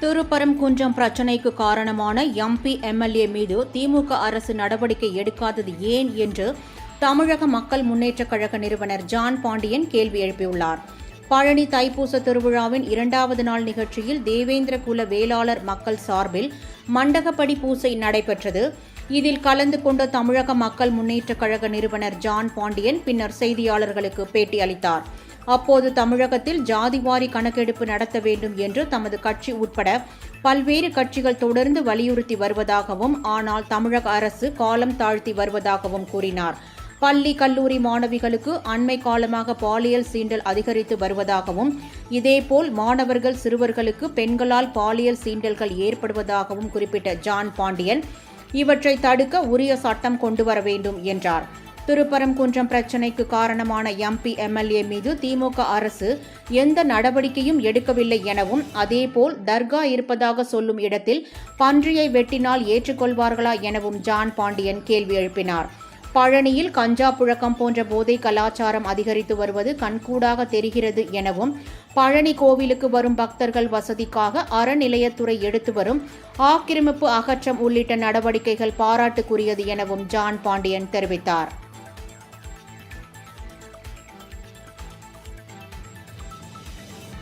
திருப்பரங்குன்றம் பிரச்சினைக்கு காரணமான MP MLA மீது திமுக அரசு நடவடிக்கை எடுக்காதது ஏன் என்று தமிழக மக்கள் முன்னேற்றக் கழக நிறுவனர் ஜான் பாண்டியன் கேள்வி எழுப்பியுள்ளார். பழனி தைப்பூச திருவிழாவின் இரண்டாவது நாள் நிகழ்ச்சியில் தேவேந்திர குல வேளாளர் மக்கள் சார்பில் மண்டகப்படி பூசை நடைபெற்றது. இதில் கலந்து கொண்ட தமிழக மக்கள் முன்னேற்றக் கழக நிறுவனர் ஜான் பாண்டியன் பின்னர் செய்தியாளர்களுக்கு பேட்டி அளித்தார். அப்போது தமிழகத்தில் ஜாதிவாரி கணக்கெடுப்பு நடத்த வேண்டும் என்று தமது கட்சி உட்பட பல்வேறு கட்சிகள் தொடர்ந்து வலியுறுத்தி வருவதாகவும் ஆனால் தமிழக அரசு காலம் தாழ்த்தி வருவதாகவும் கூறினார். பள்ளி கல்லூரி மாணவிகளுக்கு அண்மை காலமாக பாலியல் சீண்டல் அதிகரித்து வருவதாகவும் இதேபோல் மாணவர்கள் சிறுவர்களுக்கு பெண்களால் பாலியல் சீண்டல்கள் ஏற்படுவதாகவும் குறிப்பிட்ட ஜான் பாண்டியன் இவற்றை தடுக்க உரிய சட்டம் கொண்டு வர வேண்டும் என்றார். திருப்பரங்குன்றம் பிரச்சினைக்கு காரணமான எம்பி எம்எல்ஏ மீது திமுக அரசு எந்த நடவடிக்கையும் எடுக்கவில்லை எனவும் அதேபோல் தர்கா இருப்பதாக சொல்லும் இடத்தில் பன்றியை வெட்டினால் ஏற்றுக்கொள்வார்களா எனவும் ஜான் பாண்டியன் கேள்வி எழுப்பினார். பழனியில் கஞ்சா புழக்கம் போன்ற போதை கலாச்சாரம் அதிகரித்து வருவது கண்கூடாக தெரிகிறது எனவும் பழனி கோவிலுக்கு வரும் பக்தர்கள் வசதிக்காக அறநிலையத்துறை எடுத்து வரும் ஆக்கிரமிப்பு அகற்றம் உள்ளிட்ட நடவடிக்கைகள் பாராட்டுக்குரியது எனவும் ஜான் பாண்டியன் தெரிவித்தார்.